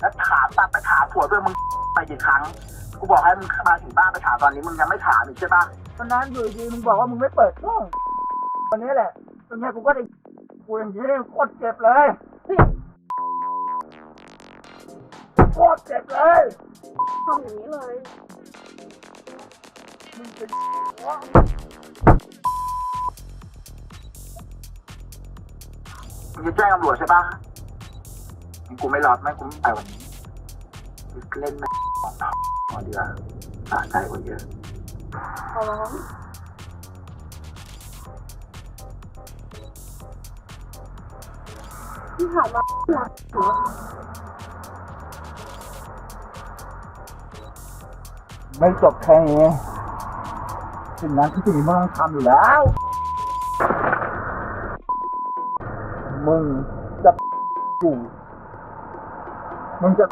แล้วถามตัดไปถามผัวด้วยมึงไปกี่ครั้ง กูบอกให้มึงมาถึงบ้านไปถามตอนนี้มึงยังไม่ถามอีกใช่ปะตอนนั้นอยู่ดีมึงบอกว่ามึงไม่เปิดกล้องวันนี้แหละตอนนี้กูก็ได้กูอย่างนี้โคตรเจ็บเลยโคตรเจ็บเลยทำอย่างนี้เลยมึงจะมึงจะแจ้งตำรวจใช่ปะงั้น กูไม่รอดไม่กูไม่ไปวันนี้เล่นไม่ของเราพอดีกว่าสะใจกว่าเยอะขอร้องที่ผ่านมาหนักหนูไม่จบแค่นี้สิ่งนั้นที่สิ่งมึงต้องทำอยู่แล้ว มึงจะอยู่ มึงจะ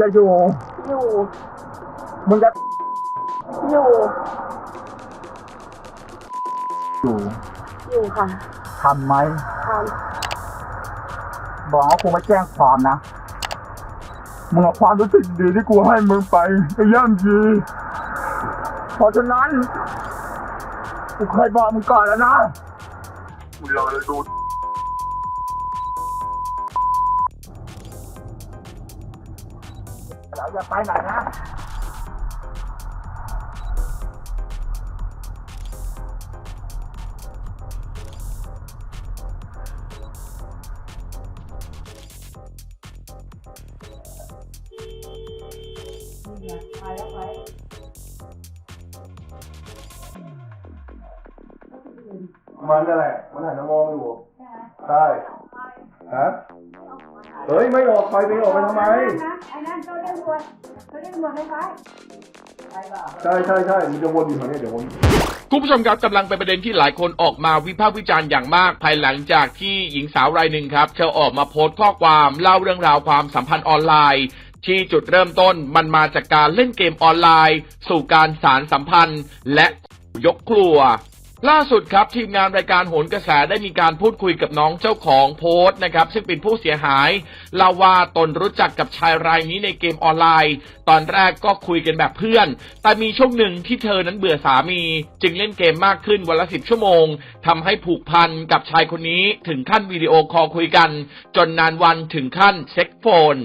จะอยู่ อยู่ มึงจะอยู่ อยู่อยู่ค่ะทำไหมทบอกว่ากูไม่แจ้งความนะ มึงเอาความรู้สึกดีที่กูให้มึงไปไปย่ำยีเพราะฉะนั้น กูเคยบอกมึงก่อนแล้วนะมึงรอดู อย่าไปไหนนะมันนั่นแหละ มันหันมามองอยู่ใช่ฮะเฮ้ย ไม่ออกไปไปออกไปทำไม ไอ้นั่นเขาเรียกตำรวจเขาเรียกตำรวจให้ไปใช่ใช่ใช่มันจะวนอยู่แถวเนี้ยเดี๋ยววน คุณผู้ชมครับกำลังเป็นประเด็นที่หลายคนออกมาวิพากษ์วิจารณ์อย่างมาก ภายหลังจากที่หญิงสาวรายหนึ่งครับเธอออกมาโพสต์ข้อความเล่าเรื่องราวความสัมพันธ์ออนไลน์ ที่จุดเริ่มต้นมันมาจากการเล่นเกมออนไลน์ สู่การสารสัมพันธ์ และยกครัว ล่าสุดครับทีมงานรายการโหนกระแสได้มีการพูดคุยกับน้องเจ้าของโพสต์นะครับซึ่งเป็นผู้เสียหายเล่าว่าตนรู้จักกับชายรายนี้ในเกมออนไลน์ ตอนแรกก็คุยกันแบบเพื่อน แต่มีช่วงหนึ่งที่เธอนั้นเบื่อสามี จึงเล่นเกมมากขึ้นวันละสิบชั่วโมงทำให้ผูกพันกับชายคนนี้ถึงขั้นวิดีโอคอลคุยกัน จนนานวันถึงขั้นเซ็กโฟน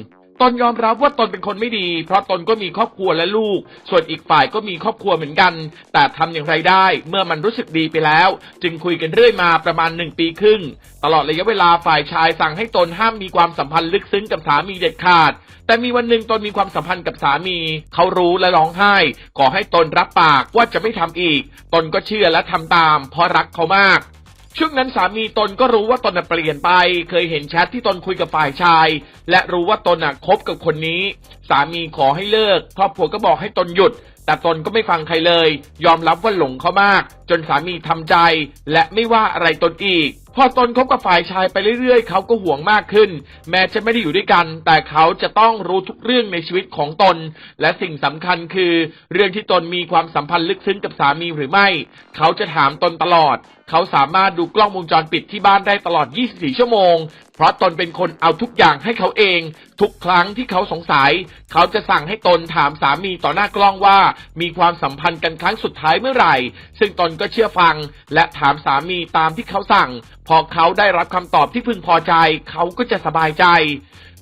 ตนยอมรับว่าตนเป็นคนไม่ดี เพราะตนก็มีครอบครัวและลูก ส่วนอีกฝ่ายก็มีครอบครัวเหมือนกัน แต่ทำอย่างไรได้ เมื่อมันรู้สึกดีไปแล้ว จึงคุยกันเรื่อยมาประมาณหนึ่งปีครึ่ง ตลอดระยะเวลาฝ่ายชายสั่งให้ตนห้ามมีความสัมพันธ์ลึกซึ้งกับสามีเด็ดขาด แต่มีวันหนึ่งตนมีความสัมพันธ์กับสามี เขารู้และร้องไห้ ขอให้ตนรับปากว่าจะไม่ทำอีก ตนก็เชื่อและทำตาม เพราะรักเขามาก ช่วงนั้นสามีตนก็รู้ว่าตนน่ะเปลี่ยนไป เคยเห็นแชทที่ตนคุยกับฝ่ายชาย และรู้ว่าตนน่ะคบกับคนนี้ สามีขอให้เลิก ครอบครัวก็บอกให้ตนหยุด แต่ตนก็ไม่ฟังใครเลย ยอมรับว่าหลงเขามาก จนสามีทำใจ และไม่ว่าอะไรตนอีกพอตนคบกับฝ่ายชายไปเรื่อยๆ เขาก็ห่วงมากขึ้น แม้จะไม่ได้อยู่ด้วยกัน แต่เขาจะต้องรู้ทุกเรื่องในชีวิตของตน และสิ่งสำคัญคือ เรื่องที่ตนมีความสัมพันธ์ลึกซึ้งกับสามีหรือไม่ เขาจะถามตนตลอด เขาสามารถดูกล้องวงจรปิดที่บ้านได้ตลอด 24 ชั่วโมง เพราะตนเป็นคนเอาทุกอย่างให้เขาเอง ทุกครั้งที่เขาสงสัย เขาจะสั่งให้ตนถามสามีต่อหน้ากล้องว่า มีความสัมพันธ์กันครั้งสุดท้ายเมื่อไหร่ ซึ่งตนก็เชื่อฟัง และถามสามีตามที่เขาสั่งพอเขาได้รับคำตอบที่พึงพอใจ เขาก็จะสบายใจ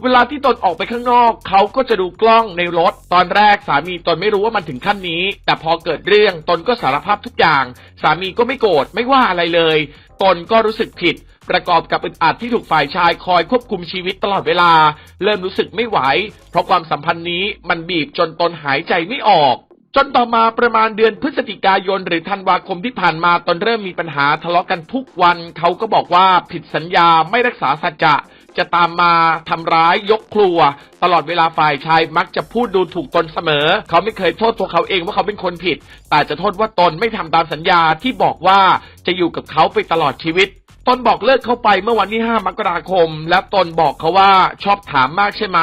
เวลาที่ตนออกไปข้างนอก เขาก็จะดูกล้องในรถ ตอนแรกสามีตนไม่รู้ว่ามันถึงขั้นนี้ แต่พอเกิดเรื่องตนก็สารภาพทุกอย่าง สามีก็ไม่โกรธไม่ว่าอะไรเลย ตนก็รู้สึกผิด ประกอบกับอึดอัดที่ถูกฝ่ายชายคอยควบคุมชีวิตตลอดเวลา เริ่มรู้สึกไม่ไหว เพราะความสัมพันธ์นี้มันบีบจนตนหายใจไม่ออก จนต่อมาประมาณเดือนพฤศจิกายนหรือธันวาคมที่ผ่านมาตนเริ่มมีปัญหาทะเลาะกันทุกวัน เขาก็บอกว่าผิดสัญญาไม่รักษาสัจจะจะตามมาทำร้ายยกครัว ตลอดเวลาฝ่ายชายมักจะพูดดูถูกตนเสมอ เขาไม่เคยโทษตัวเขาเองว่าเขาเป็นคนผิด แต่จะโทษว่าตนไม่ทำตามสัญญาที่บอกว่าจะอยู่กับเขาไปตลอดชีวิต ตนบอกเลิกเขาไปเมื่อวันที่ 5 มกราคม และตนบอกเขาว่าชอบถามมากใช่ไหม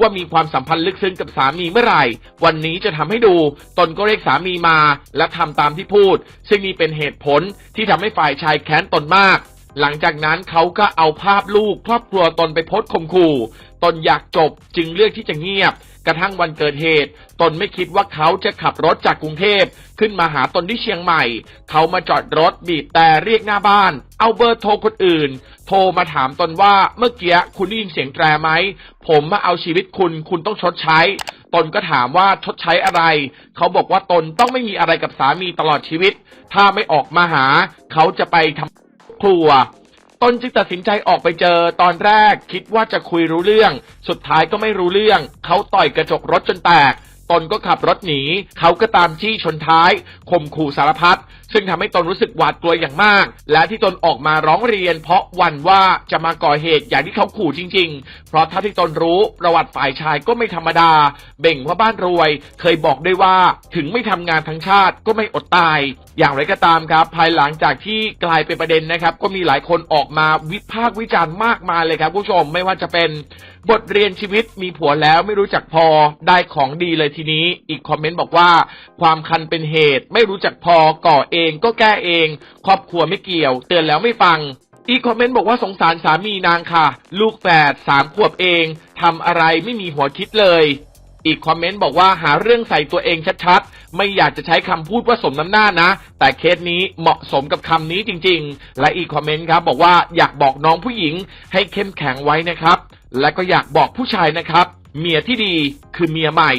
ว่ามีความสัมพันธ์ลึกซึ้งกับสามีเมื่อไหร่ วันนี้จะทำให้ดู ตนก็เรียกสามีมา และทำตามที่พูด ซึ่งนี่เป็นเหตุผลที่ทำให้ฝ่ายชายแค้นตนมาก หลังจากนั้นเขาก็เอาภาพลูกครอบครัวตนไปโพสต์ข่มขู่ ตนอยากจบจึงเลือกที่จะเงียบ กระทั่งวันเกิดเหตุ ตนไม่คิดว่าเขาจะขับรถจากกรุงเทพขึ้นมาหาตนที่เชียงใหม่ เขามาจอดรถบีบแต่เรียกหน้าบ้าน เอาเบอร์โทรคนอื่น โทรมาถามตนว่าเมื่อกี้คุณได้ยินเสียงแตรไหม ผมมาเอาชีวิตคุณคุณต้องชดใช้ ตนก็ถามว่าชดใช้อะไร เขาบอกว่าตนต้องไม่มีอะไรกับสามีตลอดชีวิต ถ้าไม่ออกมาหา เขาจะไปทำครัว ตนจึงตัดสินใจออกไปเจอตอนแรกคิดว่าจะคุยรู้เรื่อง สุดท้ายก็ไม่รู้เรื่อง เขาต่อยกระจกรถจนแตก ตนก็ขับรถหนี เขาก็ตามจี้ชนท้ายข่มขู่สารพัดซึ่งทำให้ตนรู้สึกหวาดกลัวอย่างมาก และที่ตนออกมาร้องเรียน เพราะวันว่าจะมาก่อเหตุอย่างที่เขาขู่จริง ๆ เพราะเท่าที่ตนรู้ประวัติฝ่ายชายก็ไม่ธรรมดา เบ่งว่าบ้านรวย เคยบอกด้วยว่าถึงไม่ทำงานทั้งชาติก็ไม่อดตาย อย่างไรก็ตามครับ ภายหลังจากที่กลายเป็นประเด็นนะครับ ก็มีหลายคนออกมาวิพากษ์วิจารณ์มากมายเลยครับผู้ชมไม่ว่าจะเป็นบทเรียนชีวิตมีผัวแล้วไม่รู้จักพอได้ของดีเลยทีนี้ อีกคอมเมนต์บอกว่า ความคันเป็นเหตุไม่รู้จักพอก่อเองก็แก้เอง ครอบครัวไม่เกี่ยว เตือนแล้วไม่ฟัง อีกคอมเมนต์บอกว่าสงสารสามีนางค่ะ ลูกแฝดสามขวบเองทำอะไรไม่มีหัวคิดเลยอีกคอมเมนต์บอกว่าหาเรื่องใส่ตัวเองชัดๆ ไม่อยากจะใช้คำพูดว่าสมน้ำหน้านะ แต่เคสนี้เหมาะสมกับคำนี้จริงๆ และอีกคอมเมนต์ครับบอกว่าอยากบอกน้องผู้หญิงให้เข้มแข็งไว้นะครับ และก็อยากบอกผู้ชายนะครับ เมียที่ดีคือเมียใหม่